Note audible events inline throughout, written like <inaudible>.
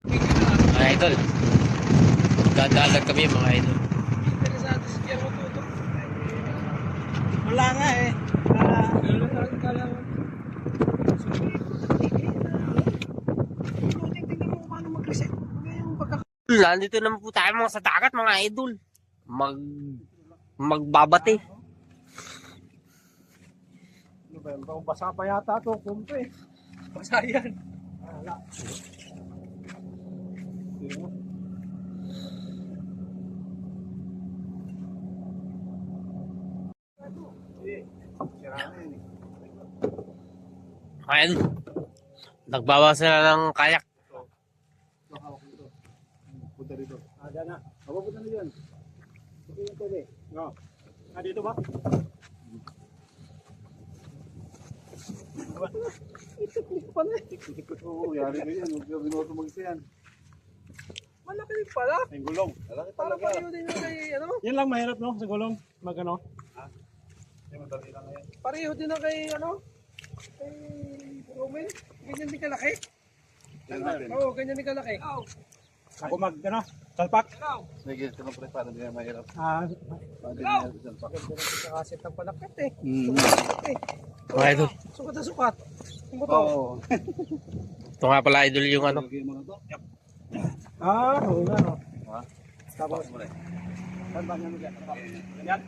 Mga idol. Dadalag kami mga idol. Interesado si Pierre Matuto. Wala nga eh. Nandito naman po tayo mga sa dagat mga idol. Mag magbabate. Ano ba Basa pa yata to. Kumpe. Basa yan. Wala. Mga idol. Nagbawas na ng kayak. Punta dito. Ah, dyan na. Ako punta na dyan. Sige yung pwede. No. Ah, dito ba? Itiklik pa na. Oo, yari ko yan. Huwag ka binoto mag-isa yan. Malaki din pala. Ang gulong. Malaki Para talaga. pareho din yung kay, ano? <laughs> Yan lang mahirap no sa gulong. Mag ano. Hindi, madali lang yan. Pareho din ang kay, ano? Kay Roman. Ganyan din kalaki. Tingnan natin. Oo, ganyan din kalaki. Ako mag ano. Salpak. Sige, ito na pre, para hindi na mahirap. Ah, Para hindi na mahirap pa. Nakasit ang palakit eh. Mm. Sukat eh. Mga idol. Sukat na sukat. Yung. Oo. Ito nga pala idol yung ano. Ah, oo nga no. Ha? Tapos, mo eh. saan ba yan yan? Yan.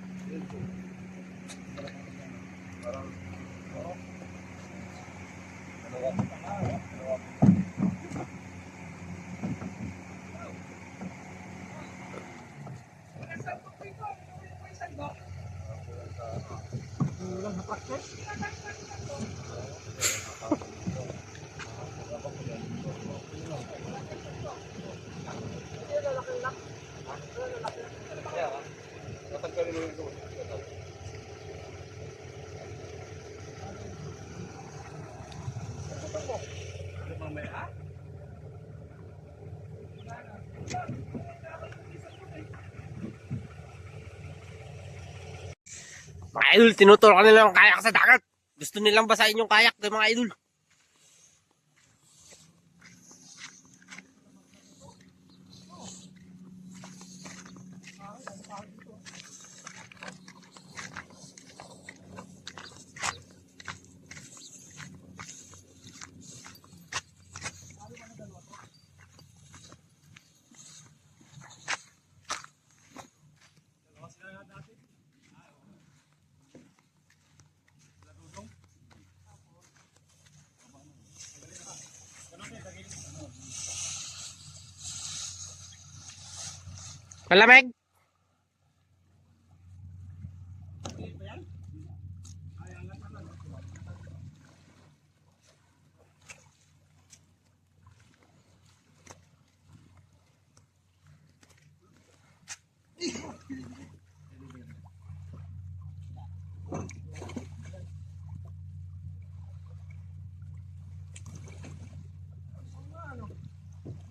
Tatanggalin mo idol, tinuturo nilang kayak sa dagat. Gusto nilang basahin yung kayak ng mga idol. Malamig.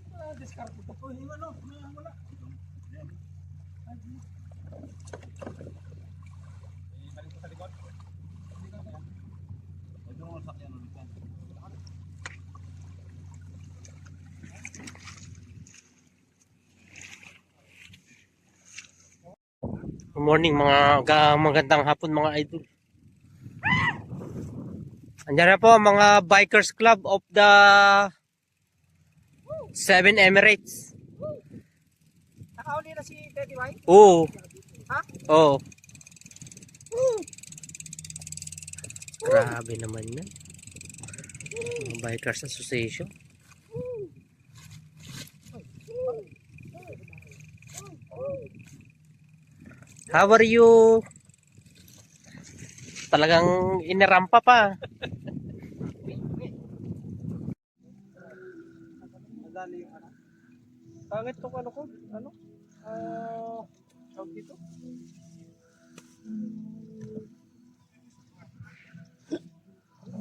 Ah, discard ito po. Yung ano, may wala. Ito mo sakyan ulit yan. Good morning mga ga- magandang hapon mga idol. Andiyan na po mga Bikers Club of the Seven Emirates. Nakauli na si Teddy White. Oo. Ha? Oo. Grabe naman yan. Mga Bikers Association. How are you? Talagang inirampa pa. Madali yung ano. Pangit tong ano ko. Ano? Ah, tawag dito.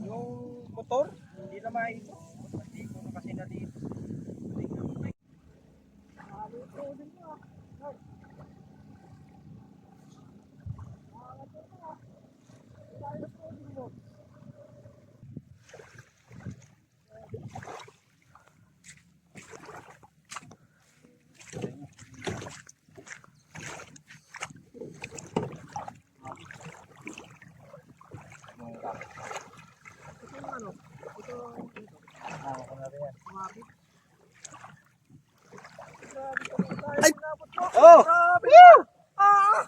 Yung motor, hindi na maito. Hindi ko na kasi na Oh! Grabe! Ah!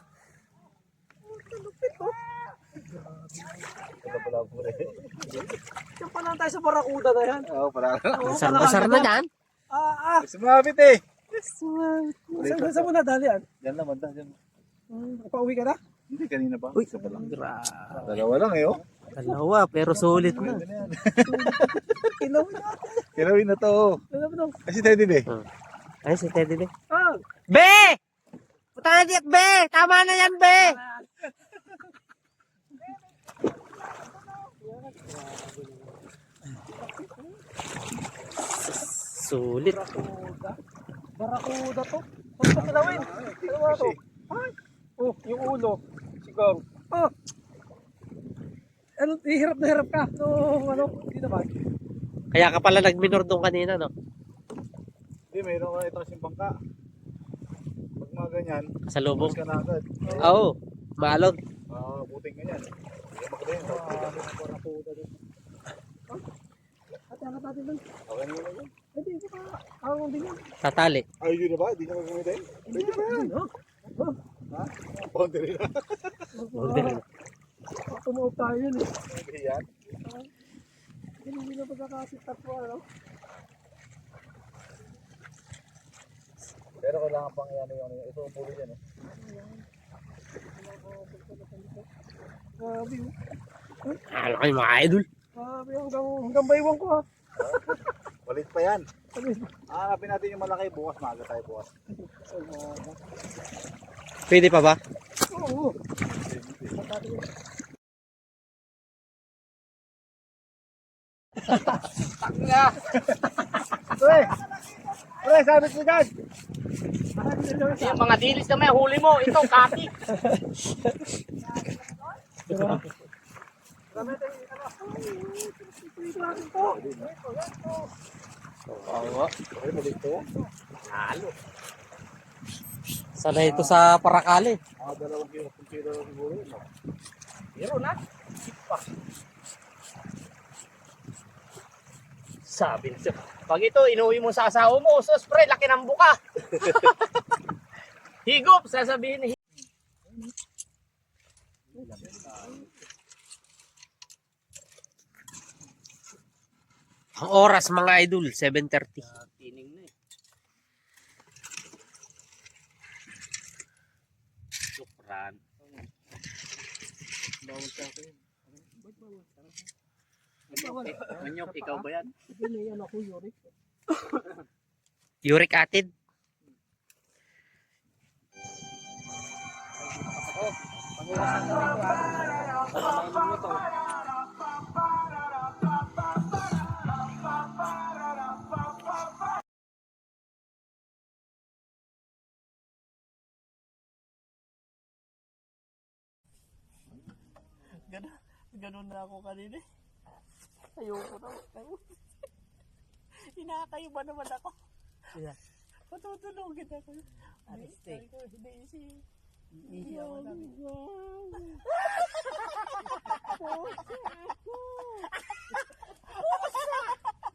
Diyan pa lang tayo sa barakuda na yan. Oo, pala. Oo, Basar-basar na dyan. Ah, ah. Sumabit eh. Saan, saan mo nadali yan? Yan lang, banda. Yan. Hmm, pauwi ka na? Hindi, kanina pa. Uy, Isa pa lang. Gra. Dalawa lang eh, oh. Dalawa, pero sulit na. Pwede na yan. Kilawin na to, oh. Ba daw? Kasi Teddy eh. Ay, si Teddy Be. Ah! Be! Diyak, Be! Tama na yan, Be! Sulit. Barakuda. Barakuda to. Huwag pa kilawin. Ano ba to? Ay! Oh, yung ulo. Sigaw. Ah! Ano, hirap na hirap ka. No, ano, hindi naman. Kaya ka pala nagminor doon kanina, no? Hindi, mayroon ka itong simbangka. Pag mga ganyan, Sa lubong. bus ka na agad. Oo, maalog. Ah, buting ganyan. Hindi makadayin. Ah. Ah, doon. Okay na yun. Hindi, hindi. Tatali. Ay, yun na ba? Hindi ka magamitin? Pwede ba yan? Oh, oh. Konti rin na. Din. Tumuot tayo yun eh. Hindi yan. Hindi na pagkakasitat po, ano? Pero kailangan pang yan yung ito ang yan eh. Grabe, oh. Ano kayo mga idol? Grabe, hanggang, hanggang baywang ko ha. <laughs> Walit pa yan. Sabi, Hanapin natin yung malaki bukas. Maaga tayo bukas. Pwede pa ba? Oo, oo. Pre! Pre, sabit mo dyan! Yung mga dilis na may huli mo, ito, kaki. Ay, mali ito. Sana ito sa Parakali. Mga dalawang kilo, kilo siguro? Pero na. Sabi niya. Pag ito, inuwi mo sa asawa mo, sus pre, laki ng buka. <laughs> Higop, sasabihin ni Ang oras mga idol, 7.30. Tining na eh. Sukran. Manyok, ikaw ba yan? <laughs> Hindi na yan ako, Yuri. Uric acid. Pag-uwasan na rin ko ha. Pag-uwasan mo to. Ganun, ganun na ako kanina. eh. Ayoko. Ayoko. <laughs> Inakayo ba naman ako? Yeah. Patutulogin ako. Hindi, hindi, si... Ihi ako namin.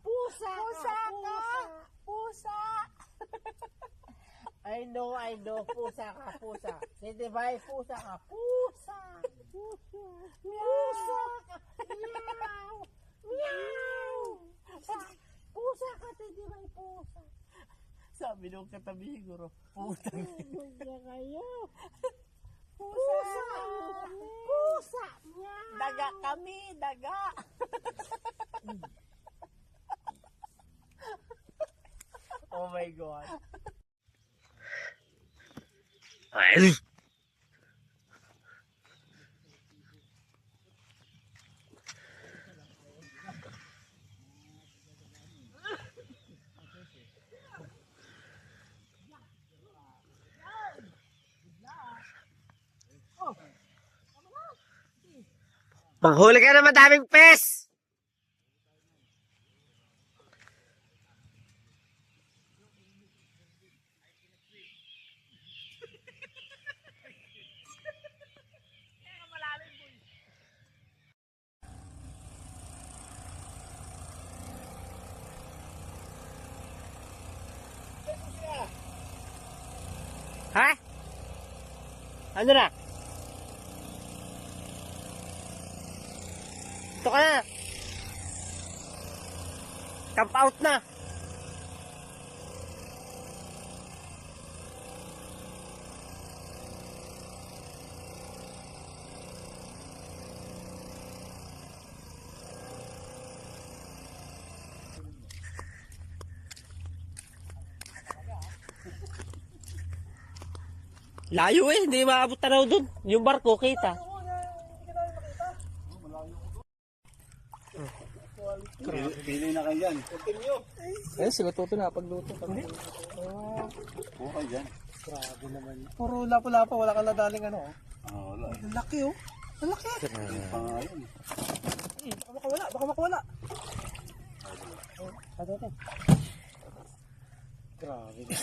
Pusa! Pusa ka! Pusa! I know, I know. Pusa ka, pusa. Sidibay, pusa ka. Pusa! Pusa! Pusa! Meow! Meow! Pusa ka, Sidibay, pusa. Sabi nung katabi siguro, putang. Pusa kayo. Pusa! Pusa! Meow! Daga kami, daga. <laughs> oh my God. Panghuli ka na madaming pes! Ha? Ano na? Camp out na. Layo eh, hindi maabot tanaw dun. Yung barko, kita. Pili na kayo dyan. Eh, sila tuto na pagluto. Hindi. Okay dyan. Puro lapo-lapo, wala kang nadaling ano. oh. Ah, wala. Ang laki oh. Ang laki. Pangayon. Baka makawala, baka makawala. Oh, ito, ito. <laughs> Grabe. <laughs>